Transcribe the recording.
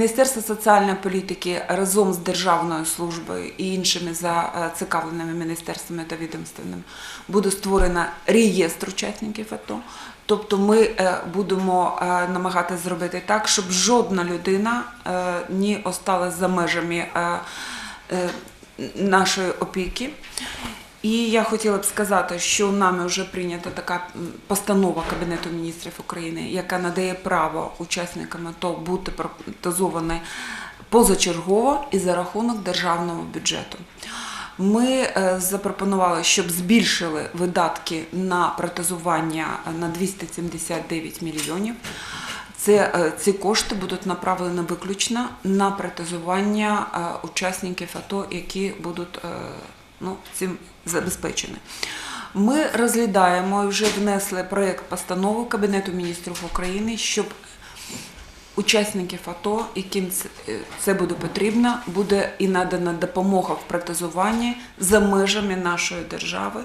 Міністерство соціальної політики разом з Державною службою і іншими зацікавленими міністерствами та відомствами буде створено реєстр учасників АТО. Тобто ми е, будемо е, намагатися зробити так, щоб жодна людина не осталась за межами е, нашої опіки. І я хотіла б сказати, що нами вже прийнята така постанова Кабінету міністрів України, яка надає право учасникам АТО бути протезовані позачергово і за рахунок державного бюджету. Ми е, запропонували, щоб збільшили видатки на протезування на 279 мільйонів. Це, е, ці кошти будуть направлені виключно на протезування е, учасників АТО, які будуть ну, цим забезпечені. Ми розглядаємо вже внесли проєкт постанови Кабінету міністрів України, щоб учасників АТО, яким е, це буде потрібно, буде і надана допомога в протезуванні за межами нашої держави.